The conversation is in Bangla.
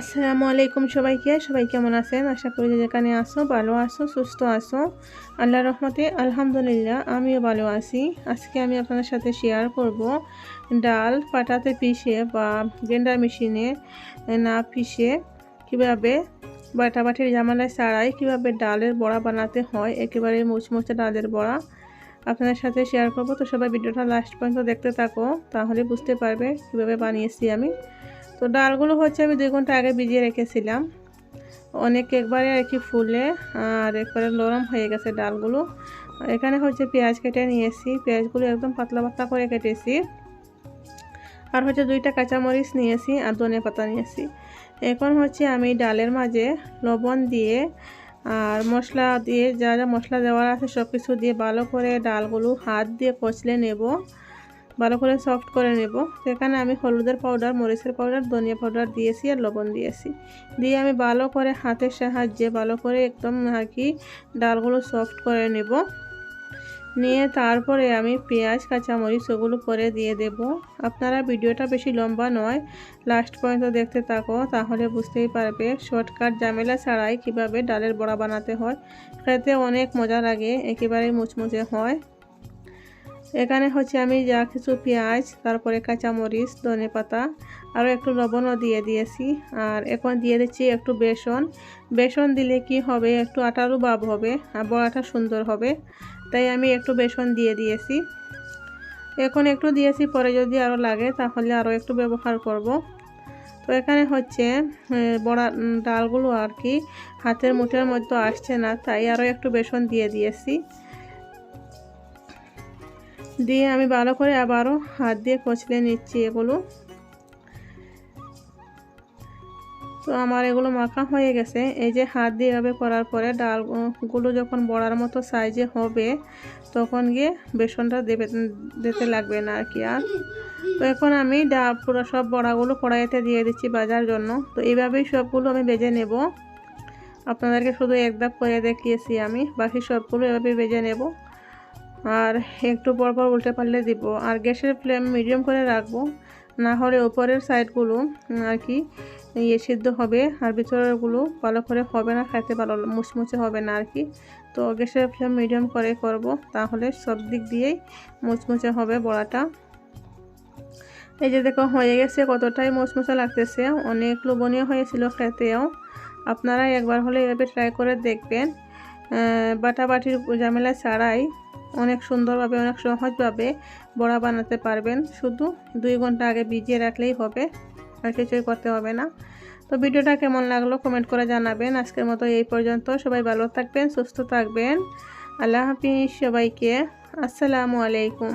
আসসালামু আলাইকুম সবাইকে। সবাই কেমন আছেন? আশা করি যেখানে আসো ভালো আসো সুস্থ আসো আল্লাহ রহমতে আলহামদুলিল্লাহ আমিও ভালো আছি। আজকে আমি আপনাদের সাথে শেয়ার করব ডাল পাটাতে পিষে বা গ্রেন্ডার মেশিনে না পিষে কীভাবে বাটাবাটির জামালায় ছাড়াই কীভাবে ডালের বড়া বানাতে হয়, একেবারে মুচমুচে ডালের বড়া আপনাদের সাথে শেয়ার করব। তো সবাই ভিডিওটা লাস্ট পর্যন্ত দেখতে থাকো, তাহলে বুঝতে পারবে কীভাবে বানিয়েছি আমি। তো ডালগুলো হচ্ছে আমি দুই ঘণ্টা আগে ভিজিয়ে রেখেছিলাম। অনেক একবারে আর কি ফুলে আর একবারে নরম হয়ে গেছে ডালগুলো। এখানে হচ্ছে পেঁয়াজ কেটে নিয়েছি। পেঁয়াজগুলো একদম পাতলা পাতলা করে কেটেছি। আর হচ্ছে দুইটা কাঁচামরিচ নিয়েছি আর ধনে পাতা নিয়েছি। এখন হচ্ছে আমি ডালের মাঝে লবণ দিয়ে আর মশলা দিয়ে যা যা মশলা দেওয়ার আছে সব কিছু দিয়ে ভালো করে ডালগুলো হাত দিয়ে কচলে নেব। ভালো করে সফট করে নেব। সেখানে আমি হলুদের পাউডার মরিচের পাউডার ধনিয়া পাউডার দিয়েছি আর লবণ দিয়েছি। দিয়ে আমি ভালো করে হাতের সাহায্যে ভালো করে একদম আর কি ডালগুলো সফট করে নেব। নিয়ে তারপরে আমি পেঁয়াজ, কাঁচামরিচ ওগুলো পরে দিয়ে দেব। আপনারা ভিডিওটা বেশি লম্বা নয় লাস্ট পর্যন্ত দেখতে থাকো, তাহলে বুঝতেই পারবে শর্টকাট ঝামেলা ছাড়াই কীভাবে ডালের বড়া বানাতে হয়। খেতে অনেক মজা লাগে একেবারে মুচমুচে হয়। এখানে হচ্ছে আমি যা কিছু পেঁয়াজ, তারপরে কাঁচামরিচ, ধনে পাতা, আরও একটু লবণও দিয়ে দিয়েছি। আর এখন দিয়ে দিচ্ছি একটু বেসন। বেসন দিলে কি হবে? একটু আটারও ভাব হবে, আর বড়াটা সুন্দর হবে। তাই আমি একটু বেসন দিয়ে দিয়েছি। এখন একটু দিয়েছি, পরে যদি আরও লাগে তাহলে আরও একটু ব্যবহার করব। তো এখানে হচ্ছে বড়া ডালগুলো আর কি হাতের মুঠের মধ্যে আসছে না, তাই আরও একটু বেসন দিয়ে দিয়েছি। দিয়ে আমি ভালো করে আবারও হাত দিয়ে কচলে নিচ্ছি এগুলো। তো আমার এগুলো মাখা হয়ে গেছে। এই যে হাত দিয়ে এভাবে করার পরে ডালগুলো যখন বড়ার মতো সাইজে হবে, তখন গিয়ে বেসনটা দেবে, দিতে লাগবে না আর কি আর। তো এখন আমি ডা পুরো সব বড়াগুলো কড়াইতে দিয়ে দিচ্ছি বাজার জন্য। তো এইভাবেই সবগুলো আমি বেজে নেব। আপনাদেরকে শুধু এক ধাপ করে দেখিয়েছি আমি, বাকি সবগুলো এভাবে বেজে নেব। আর একটু পর পর উল্টে পাল্টে দিব। আর গ্যাসের ফ্লেম মিডিয়াম করে রাখব। না হলে উপরের সাইডগুলো আর কি ইয়ে সিদ্ধ হবে আর ভিতরেরগুলো ভালো করে হবে না, খাইতে ভালো মুচমুচে হবে না আর কি। তো গ্যাসের ফ্লেম মিডিয়াম করে করব, তাহলে সব দিক দিয়েই মুচমুচে হবে বড়াটা। এই যে দেখো, হয়ে গেছে, কতটাই মুচমুচে লাগতেছে। অনেক লোভনীয় হয়েছিল খেতেও। আপনারা একবার হলে এভাবে ট্রাই করে দেখবেন। বাটাবাটির ঝামেলা ছাড়াই অনেক সুন্দরভাবে, অনেক সহজভাবে বড়া বানাতে পারবেন। শুধু দুই ঘণ্টা আগে ভিজিয়ে রাখলেই হবে, আর কিছুই করতে হবে না। তো ভিডিওটা কেমন লাগল কমেন্ট করে জানাবেন। আজকের মতো এই পর্যন্ত। সবাই ভালো থাকবেন, সুস্থ থাকবেন। আল্লাহ হাফিজ সবাইকে। আসসালামু আলাইকুম।